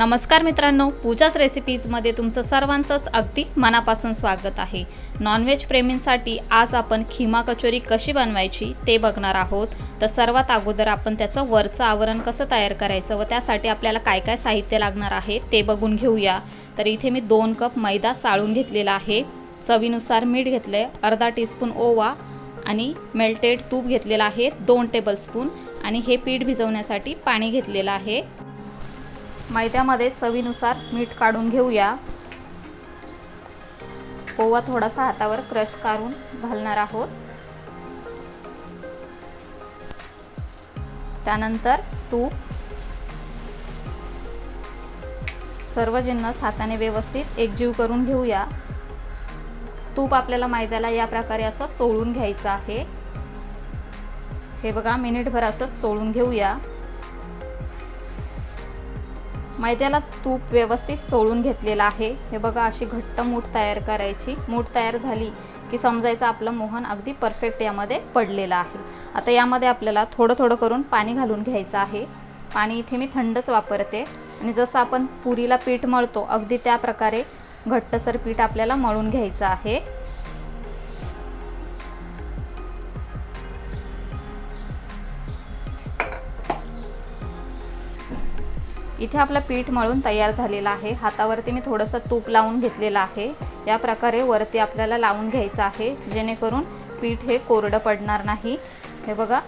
नमस्कार मित्रांनो पूजाच रेसिपीजमध्ये तुमचं सर्वांचंच अगदी मनापासून स्वागत आहे. नॉनव्हेज प्रेमींसाठी आज आपण खिमा कचोरी कशी बनवायची ते बघणार आहोत. तर सर्वात अगोदर आपण त्याचं वरचं आवरण कसं तयार करायचं व त्यासाठी आपल्याला काय काय साहित्य लागणार आहे ते बघून घेऊया. तर इथे मी दोन कप मैदा चाळून घेतलेला आहे. चवीनुसार मीठ घेतलं आहे अर्धा टीस्पून ओवा आणि मेल्टेड तूप घेतलेलं आहे दोन टेबलस्पून आणि हे पीठ भिजवण्यासाठी पाणी घेतलेलं आहे. मैद्यामध्ये चवीनुसार मीठ काढून घेऊया. ओवा थोडासा हातावर क्रश काढून घालणार आहोत. त्यानंतर तूप. सर्व जिन्नस हाताने व्यवस्थित एकजीव करून घेऊया. तूप आपल्याला मैद्याला या प्रकारे असं चोळून घ्यायचं आहे. हे बघा मिनिटभर असं चोळून घेऊया. मैद्याला तूप व्यवस्थित चोळून घेतलेलं आहे. हे बघा अशी घट्ट मूठ तयार करायची. मूठ तयार झाली की समजायचं आपलं मोहन अगदी परफेक्ट यामध्ये पडलेलं आहे. आता यामध्ये आपल्याला थोडं थोडं करून पाणी घालून घ्यायचं आहे. पाणी इथे मी थंडच वापरते. आणि जसं आपण पुरीला पीठ मळतो अगदी त्या प्रकारे घट्टसर पीठ आपल्याला मळून घ्यायचं आहे. इथे आपलं पीठ मळून तयार झालेलं आहे. हातावरती मी थोडंसं तूप लावून घेतलेलं आहे. या प्रकारे वरती आपल्याला लावून घ्यायचं आहे. जेणेकरून पीठ हे कोरडं पडणार नाही. हे बघा.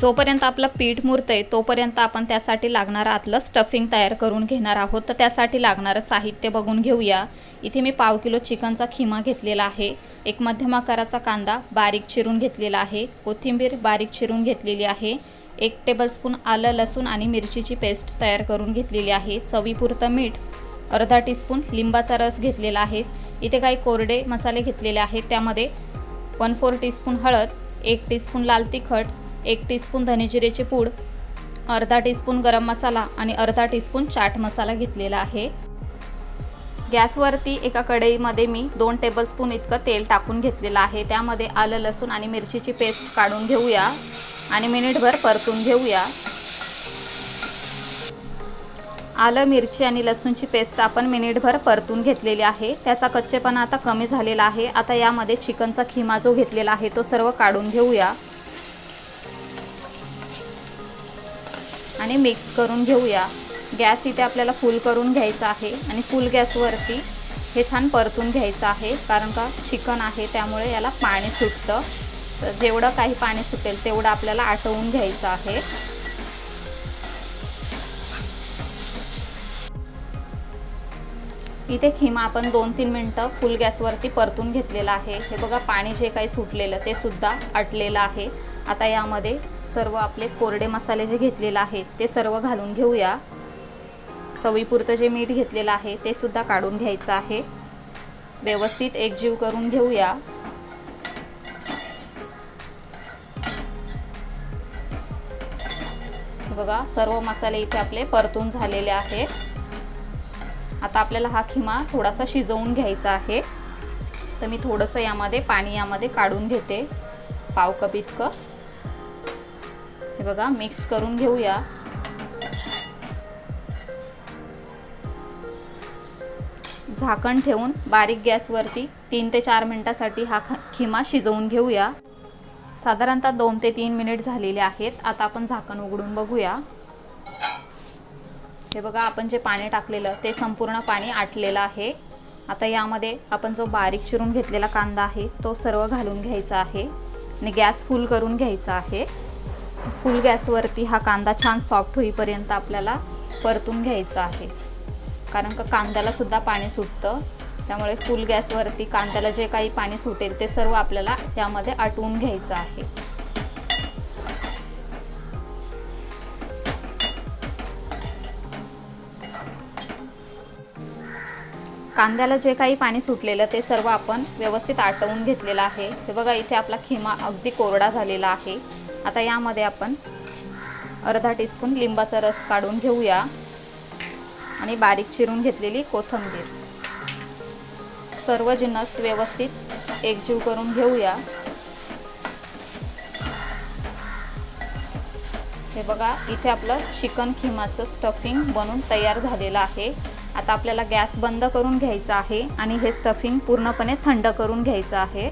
जोपर्यंत आपलं पीठ मुरतंय तोपर्यंत आपण त्यासाठी लागणारं आतलं स्टफिंग तयार करून घेणार आहोत. तर त्यासाठी लागणारं साहित्य बघून घेऊया. इथे मी पाव किलो चिकनचा खिमा घेतलेला आहे. एक मध्यम आकाराचा कांदा बारीक चिरून घेतलेला आहे. कोथिंबीर बारीक चिरून घेतलेली आहे. एक टेबलस्पून आलं लसूण आणि मिरचीची पेस्ट तयार करून घेतलेली आहे. चवीपुरतं मीठ अर्धा टीस्पून लिंबाचा रस घेतलेला आहे. इथे काही कोरडे मसाले घेतलेले आहेत. त्यामध्ये वन फोर टीस्पून हळद एक टीस्पून लाल तिखट एक टीस्पून धनेजिरेची पूड अर्धा टीस्पून गरम मसाला आणि अर्धा टीस्पून चाट मसाला घेतलेला आहे. गॅसवरती एका कढईमध्ये मी दोन टेबलस्पून इतकं तेल टाकून घेतलेलं आहे. त्यामध्ये आलं लसूण आणि मिरचीची पेस्ट काढून घेऊया. आणि मिनिटभर परतून घेऊया. आलं मिरची आणि लसूणची पेस्ट आपण मिनिटभर परतून घेतलेली आहे. त्याचा कच्चेपणा आता कमी झालेला आहे. आता यामध्ये चिकनचा खिमा जो घेतलेला आहे तो सर्व काढून घेऊया. आणि मिक्स करून घेऊया. गॅस इथे आपल्याला फुल करून घ्यायचा आहे. आणि फुल गॅसवरती हे छान परतून घ्यायचं आहे. कारण का? चिकन आहे त्यामुळे याला पाणी सुटतं. तर जेवढं काही पाणी सुटेल तेवढं आपल्याला आटवून घ्यायचं आहे. इथे खिमा आपण दोन तीन मिनटं फुल गॅसवरती परतून घेतलेलं आहे. हे बघा पाणी जे काही सुटलेलं ते सुद्धा आटलेलं आहे. आता यामध्ये सर्व आपले कोरडे मसाले जे घेतलेले आहेत ते सर्व घालून घेऊया. चवीपुरतं जे मीठ घेतलेलं आहे ते सुद्धा काढून घ्यायचं आहे. व्यवस्थित एकजीव करून घेऊया. बघा सर्व मसाले इथे आपले परतून झालेले आहेत. आता आपल्याला हा खिमा थोडासा शिजवून घ्यायचा आहे. तर मी थोडंसं यामध्ये पाणी यामध्ये काढून घेते पाव कप इतकं. हे बघा मिक्स करून घेऊया. झाकण ठेवून बारीक गॅसवरती तीन ते चार मिनटासाठी हा खिमा शिजवून घेऊया. साधारणतः दोन ते तीन मिनिट झालेले आहेत. आता आपण झाकण उघडून बघूया. हे बघा आपण जे पाणी टाकलेलं ते संपूर्ण पाणी आटलेलं आहे. आता यामध्ये आपण जो बारीक चिरून घेतलेला कांदा आहे तो सर्व घालून घ्यायचा आहे आणि गॅस फुल करून घ्यायचा आहे. फुल गॅसवरती हा कांदा छान सॉफ्ट होईपर्यंत आपल्याला परतून घ्यायचा आहे. कारण का कांद्यालासुद्धा पाणी सुटतं. त्यामुळे फुल गॅसवरती कांद्याला जे काही पाणी सुटेल ते सर्व आपल्याला यामध्ये आटवून घ्यायचं आहे. कांद्याला जे काही पाणी सुटलेलं ते सर्व आपण व्यवस्थित आटवून घेतलेलं आहे. हे बघा इथे आपला खिमा अगदी कोरडा झालेला आहे. आता यामध्ये आपण अर्धा टीस्पून लिंबाचा रस काढून घेऊया. आणि बारीक चिरून घेतलेली कोथिंबीर. सर्व जिन्नस व्यवस्थित एकजीव करून घेऊया. हे बघा इथे आपलं चिकन खिमाचं स्टफिंग बनून तयार झालेलं आहे. आता आपल्याला गॅस बंद करून घ्यायचा आहे आणि हे स्टफिंग पूर्णपणे थंड करून घ्यायचं आहे.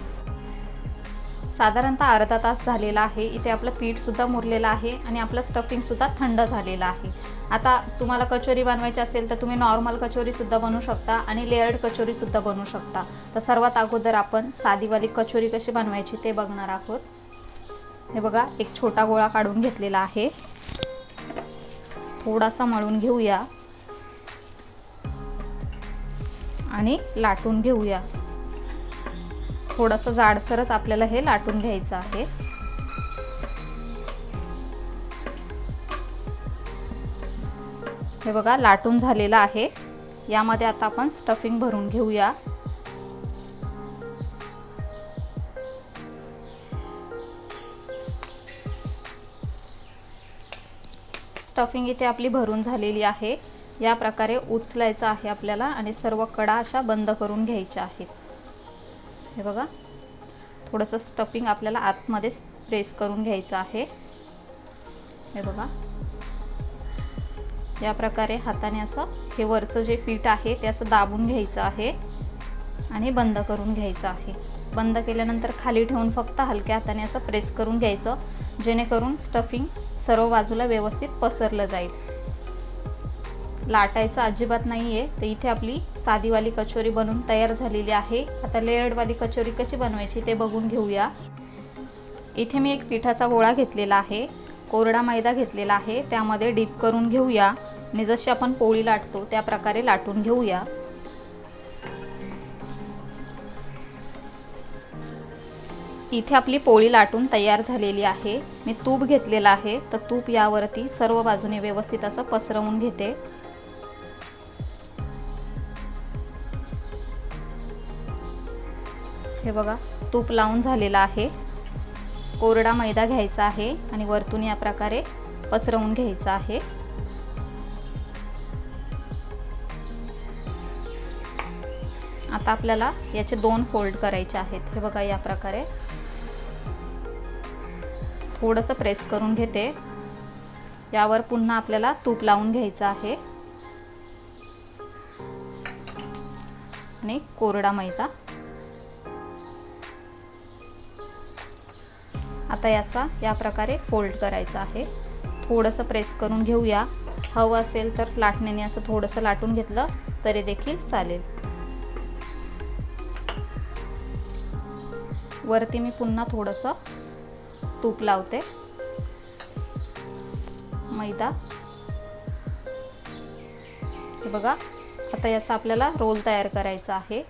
साधारणतः अर्धा तास झालेला आहे. इथे आपलं पीठसुद्धा मुरलेलं आहे आणि आपलं स्टफिंगसुद्धा थंड झालेलं आहे. आता तुम्हाला कचोरी बनवायची असेल तर तुम्ही नॉर्मल कचोरीसुद्धा बनवू शकता आणि लेअर्ड कचोरीसुद्धा बनवू शकता. तर सर्वात अगोदर आपण साधीवाली कचोरी कशी बनवायची ते बघणार आहोत. हे बघा एक छोटा गोळा काढून घेतलेला आहे. थोडासा मळून घेऊया. आणि लाटून घेऊया. थोडंसं जाडसरच आपल्याला हे लाटून घ्यायचं आहे. हे बघा लाटून झालेलं आहे. यामध्ये आता आपण स्टफिंग भरून घेऊया. स्टफिंग इथे आपली भरून झालेली आहे. या प्रकारे उचलायचं आहे आपल्याला आणि सर्व कडा अशा बंद करून घ्यायच्या आहेत. हे बघा. थोडंसं स्टफिंग आपल्याला आतमध्येच प्रेस करून घ्यायचं आहे. हे बघा. या प्रकारे हाताने असं हे वरचं जे पीठ आहे ते असं दाबून घ्यायचं आहे आणि बंद करून घ्यायचं आहे. बंद केल्यानंतर खाली ठेवून फक्त हलक्या हाताने असं प्रेस करून घ्यायचं जेणेकरून स्टफिंग सर्व बाजूला व्यवस्थित पसरलं जाईल. लाटायचं अजिबात नाही आहे तर इथे आपली साधीवाली कचोरी बनवून तयार झालेली आहे. आता लेअर्डवाली कचोरी कशी बनवायची ते बघून घेऊया. इथे मी एक पिठाचा गोळा घेतलेला आहे. कोरडा मैदा घेतलेला आहे. त्यामध्ये डीप करून घेऊया. आणि जशी आपण पोळी लाटतो त्या प्रकारे लाटून घेऊया. इथे आपली पोळी लाटून तयार झालेली आहे. मी तूप घेतलेलं आहे. तर तूप यावरती सर्व बाजूने व्यवस्थित असं पसरवून घेते. हे बघा तूप लावून झालेलं आहे. कोरडा मैदा घ्यायचा आहे आणि वरतून या प्रकारे पसरवून घ्यायचा आहे. आता आपल्याला याचे दोन फोल्ड करायचे आहेत. हे बघा या प्रकारे थोडंसं प्रेस करून घेते. यावर पुन्हा आपल्याला तूप लावून घ्यायचं आहे. आणि कोरडा मैदा. आता याचा या प्रकारे फोल्ड करायचा आहे. थोडंसं प्रेस करून घेऊया. हवं असेल तर लाटण्याने असं थोडंसं लाटून घेतलं तरी देखील चालेल. वरती मी पुन्हा थोडंसं तूप लावते. मैदा. हे बघा आता याचा आपल्याला रोल तयार करायचा आहे.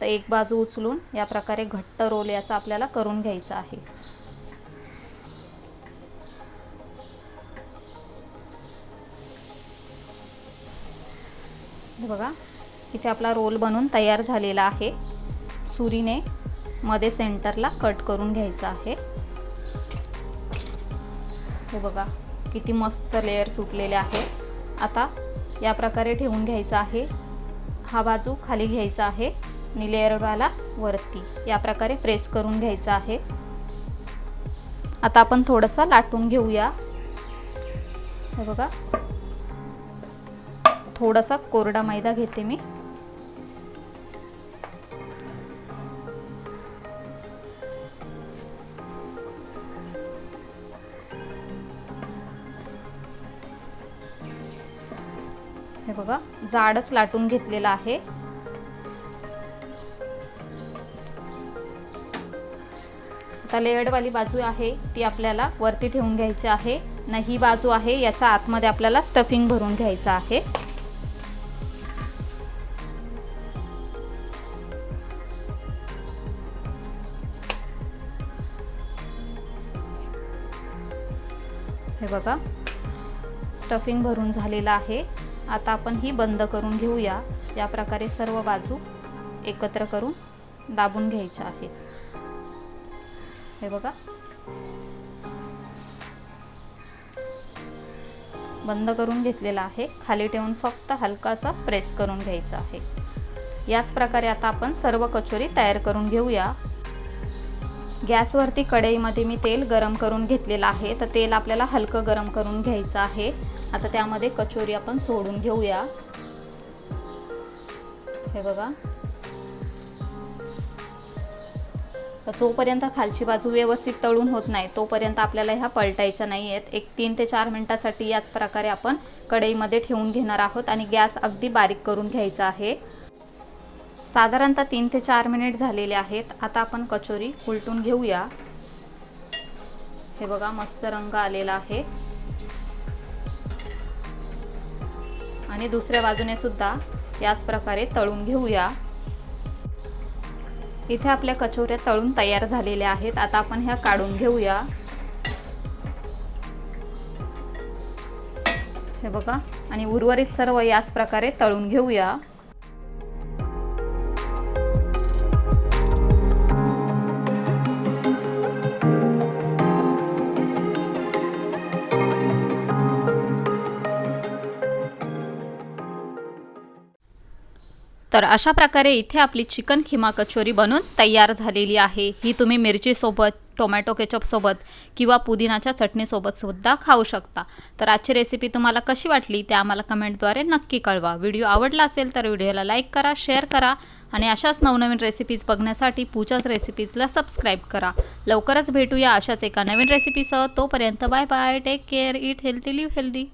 तर एक बाजू उचलून या प्रकारे घट्ट रोल याचा आपल्याला करून घ्यायचा आहे. बघा. इथे आपला रोल बनून तयार झालेला आहे. सुरीने मध्ये सेंटरला कट करून घ्यायचा आहे. हे बघा. किती मस्त लेअर सुटलेले आहे. आता या प्रकारे ठेवून घ्यायचा आहे. हा बाजू खाली घ्यायचा आहे. आणि लेअरवाला वरती या प्रकारे प्रेस करून घ्यायचा आहे. आता आपण थोडंसं लाटून घेऊया. हे बघा. थोडासा कोरडा मैदा घेते मी. हे बघा जाडच लाटून घेतलेला आहे. आता लेअर्डवाली बाजू आहे ती आपल्याला वरती ठेवून घ्यायची आहे. ना ही बाजू आहे याच्या आतमध्ये आपल्याला स्टफिंग भरून घ्यायचं आहे. हे बघा. स्टफिंग भरून झालेलं आहे. आता आपण ही बंद करून घेऊया. या प्रकारे सर्व बाजू एकत्र करून दाबून घ्यायच्या आहेत. हे बघा. बंद करून घेतलेला आहे. खाली ठेवून फक्त हलकासा प्रेस करून घ्यायचा आहे. याच प्रकारे आता आपण सर्व कचोरी तयार करून घेऊया. गॅसवरती कढईमध्ये मी तेल गरम करून घेतलेलं आहे. तर तेल आपल्याला हलकं गरम करून घ्यायचं आहे. आता त्यामध्ये कचोरी आपण सोडून घेऊया. हे बघा. तर जोपर्यंत खालची बाजू व्यवस्थित तळून होत नाही तोपर्यंत आपल्याला ह्या पलटायच्या नाही आहेत. एक तीन ते चार मिनटासाठी याच प्रकारे आपण कढईमध्ये ठेवून घेणार आहोत आणि गॅस अगदी बारीक करून घ्यायचा आहे. साधारणतः तीन ते चार मिनिट झालेले आहेत. आता आपण कचोरी उलटून घेऊया. हे बघा मस्त रंग आलेला आहे. आणि दुसऱ्या बाजूने सुद्धा याच प्रकारे तळून घेऊया. इथे आपल्या कचोऱ्या तळून तयार झालेल्या आहेत. आता आपण ह्या काढून घेऊया. हे बघा आणि उर्वरित सर्व याच प्रकारे तळून घेऊया. तर अशा प्रकारे इथे आपली चिकन खिमा कचोरी बनून तयार झालेली आहे. ही तुम्ही मिरचीसोबत टोमॅटो केचपसोबत किंवा पुदिनाच्या चटणीसोबत सुद्धा खाऊ शकता. तर आजची रेसिपी तुम्हाला कशी वाटली ते आम्हाला कमेंटद्वारे नक्की कळवा. व्हिडिओ आवडला असेल तर व्हिडिओला लाईक करा शेअर करा आणि अशाच नवनवीन रेसिपीज बघण्यासाठी पूजाच रेसिपीजला सबस्क्राईब करा. लवकरच भेटूया अशाच एका नवीन रेसिपीसह तोपर्यंत bye bye take care eat healthy live healthy